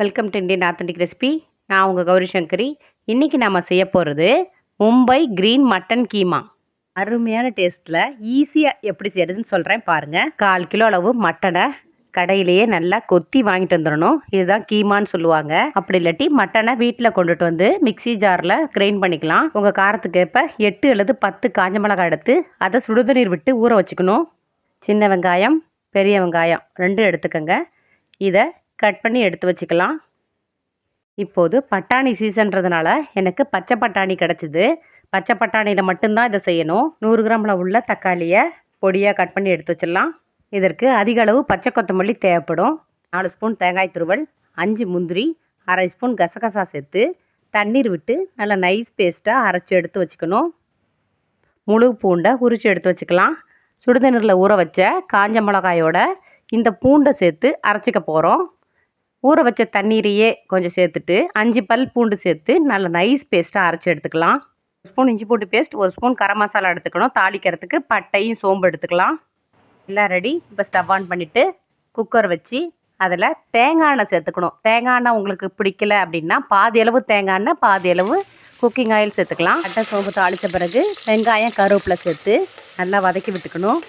Welcome to Indian authentic recipe நான் உங்கள் கௌரி சங்கரி. இன்றைக்கி நம்ம செய்ய போகிறது மும்பை க்ரீன் மட்டன் கீமா. அருமையான டேஸ்ட்டில் ஈஸியாக எப்படி செய்யறதுன்னு சொல்கிறேன் பாருங்கள் கால் கிலோ அளவு மட்டனை கடையிலேயே நல்லா கொத்தி வாங்கிட்டு வந்துடணும். இதுதான் கீமான்னு சொல்லுவாங்க. அப்படி இல்லாட்டி மட்டனை வீட்டில் கொண்டுட்டு வந்து மிக்ஸி ஜாரில் கிரைண்ட் பண்ணிக்கலாம். உங்கள் காரத்துக்கு ஏற்ப எட்டு அல்லது பத்து காஞ்ச மிளகாய் எடுத்து அதை சுடுதண்ணீர் விட்டு ஊற வச்சுக்கணும். சின்ன வெங்காயம் பெரிய வெங்காயம் ரெண்டும் எடுத்துக்கோங்க. இதை கட் பண்ணி எடுத்து வச்சுக்கலாம். இப்போது பட்டாணி சீசன்றதுனால எனக்கு பச்சை பட்டாணி கிடச்சிது. பச்சை பட்டாணியில் மட்டும்தான் இதை செய்யணும். நூறு கிராமில் உள்ள தக்காளியை பொடியாக கட் பண்ணி எடுத்து வச்சிடலாம். இதற்கு அதிக அளவு பச்சை கொத்தமல்லி தேவைப்படும். நாலு ஸ்பூன் தேங்காய் துருவல் அஞ்சு முந்திரி அரை ஸ்பூன் கசகசா சேர்த்து தண்ணீர் விட்டு நல்லா நைஸ் பேஸ்ட்டாக அரைச்சி எடுத்து வச்சுக்கணும். முழு பூண்டை உரித்து எடுத்து வச்சுக்கலாம். சுடுதண்ணீரில் ஊற வச்ச காஞ்ச மிளகாயோட இந்த பூண்டை சேர்த்து அரைச்சிக்க போகிறோம் ஊற வச்ச தண்ணீரையே கொஞ்சம் சேர்த்துட்டு அஞ்சு பல் பூண்டு சேர்த்து நல்ல நைஸ் பேஸ்ட்டாக அரைச்சி எடுத்துக்கலாம். ஒரு ஸ்பூன் இஞ்சி பூண்டு பேஸ்ட் ஒரு ஸ்பூன் கரம் மசாலா எடுத்துக்கணும். தாளிக்கிறதுக்கு பட்டையும் சோம்பு எடுத்துக்கலாம். எல்லாம் ரெடி இப்போ ஸ்டவ் ஆன் பண்ணிவிட்டு குக்கர் வச்சு அதில் தேங்காய் எண்ணெய் சேர்த்துக்கணும். தேங்காய் எண்ணெய் உங்களுக்கு பிடிக்கல அப்படின்னா பாதி அளவு தேங்காய் எண்ணெய் பாதி அளவு குக்கிங் ஆயில் சேர்த்துக்கலாம். அட்டை சோம்பு தாளித்த பிறகு வெங்காயம் கருவேப்பிலை சேர்த்து நல்லா வதக்கி விட்டுக்கணும்.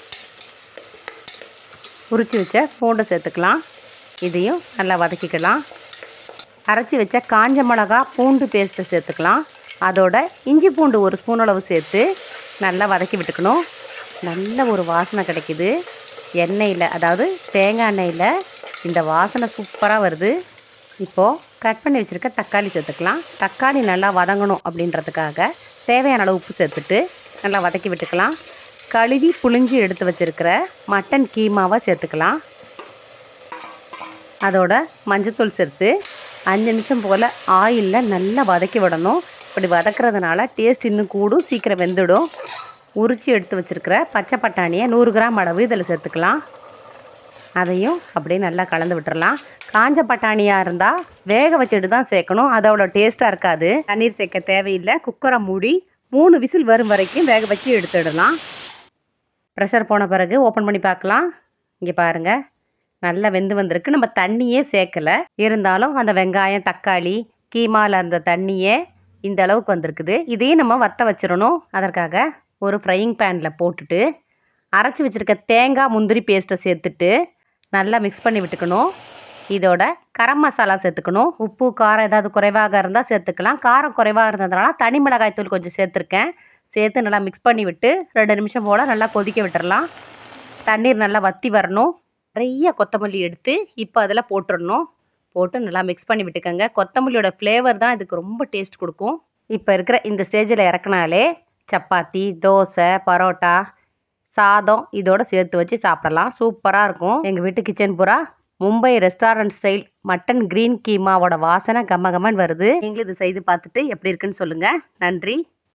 உரிச்சு வச்ச பூண்டை சேர்த்துக்கலாம். இதையும் நல்லா வதக்கிக்கலாம். அரைச்சி வச்ச காஞ்ச மிளகா பூண்டு பேஸ்ட்டை சேர்த்துக்கலாம். அதோட இஞ்சி பூண்டு ஒரு ஸ்பூன் அளவு சேர்த்து நல்லா வதக்கி விட்டுக்கணும். நல்ல ஒரு வாசனை கிடைக்குது. எண்ணெயில் அதாவது தேங்காய் எண்ணெயில் இந்த வாசனை சூப்பராக வருது. இப்போது கட் பண்ணி வச்சுருக்க தக்காளி சேர்த்துக்கலாம். தக்காளி நல்லா வதங்கணும் அப்படின்றதுக்காக தேவையான அளவு உப்பு சேர்த்துட்டு நல்லா வதக்கி விட்டுக்கலாம். கழுவி புளிஞ்சு எடுத்து வச்சுருக்கிற மட்டன் கீமாவை சேர்த்துக்கலாம். அதோட மஞ்சத்தூள் சேர்த்து அஞ்சு நிமிஷம் போல் ஆயிலில் நல்லா வதக்கி விடணும். இப்படி வதக்கிறதுனால டேஸ்ட் இன்னும் கூடும் சீக்கிரம் வெந்துடும். உரித்து எடுத்து வச்சுருக்கிற பச்சை பட்டாணியை நூறு கிராம் அளவு இதில் சேர்த்துக்கலாம். அதையும் அப்படியே நல்லா கலந்து விட்டுறலாம். காஞ்ச பட்டாணியாக இருந்தால் வேக வச்சுட்டு தான் சேர்க்கணும். அதோட டேஸ்ட்டாக இருக்காது. தண்ணீர் சேர்க்க தேவையில்லை. குக்கரை மூடி மூணு விசில் வரும் வரைக்கும் வேக வச்சு எடுத்துடலாம். ப்ரெஷர் போன பிறகு ஓப்பன் பண்ணி பார்க்கலாம். இங்கே பாருங்கள் நல்லா வெந்து வந்திருக்கு. நம்ம தண்ணியே சேர்க்கலை. இருந்தாலும் அந்த வெங்காயம் தக்காளி கீமாவில் இருந்த தண்ணியே இந்த அளவுக்கு வந்திருக்குது. இதையும் நம்ம வற்ற வச்சிடணும். அதற்காக ஒரு ஃப்ரையிங் பேனில் போட்டுட்டு அரைச்சி வச்சுருக்க தேங்காய் முந்திரி பேஸ்ட்டை சேர்த்துட்டு நல்லா மிக்ஸ் பண்ணி விட்டுக்கணும். இதோட கரம் மசாலா சேர்த்துக்கணும். உப்பு காரம் ஏதாவது குறைவாக இருந்தால் சேர்த்துக்கலாம். காரம் குறைவாக இருந்ததுனால தனி மிளகாய் தூள் கொஞ்சம் சேர்த்துருக்கேன். சேர்த்து நல்லா மிக்ஸ் பண்ணி விட்டு ரெண்டு நிமிஷம் போல் நல்லா கொதிக்க விட்டுறலாம். தண்ணீர் நல்லா வற்றி வரணும். நிறைய கொத்தமல்லி எடுத்து இப்போ அதில் போட்டுடணும். போட்டு நல்லா மிக்ஸ் பண்ணி விட்டுக்கோங்க. கொத்தமல்லியோட ஃப்ளேவர் தான் இதுக்கு ரொம்ப டேஸ்ட் கொடுக்கும். இப்போ இருக்கிற இந்த ஸ்டேஜில் இறக்குனாலே சப்பாத்தி தோசை பரோட்டா சாதம் இதோட சேர்த்து வச்சு சாப்பிடலாம். சூப்பராக இருக்கும். எங்கள் வீட்டு கிச்சன் பூரா Mumbai restaurant style mutton green கீமாவோட வாசனை கம்ம கம்மன் வருது. நீங்களும் இது செய்து பார்த்துட்டு எப்படி இருக்குன்னு சொல்லுங்கள் நன்றி.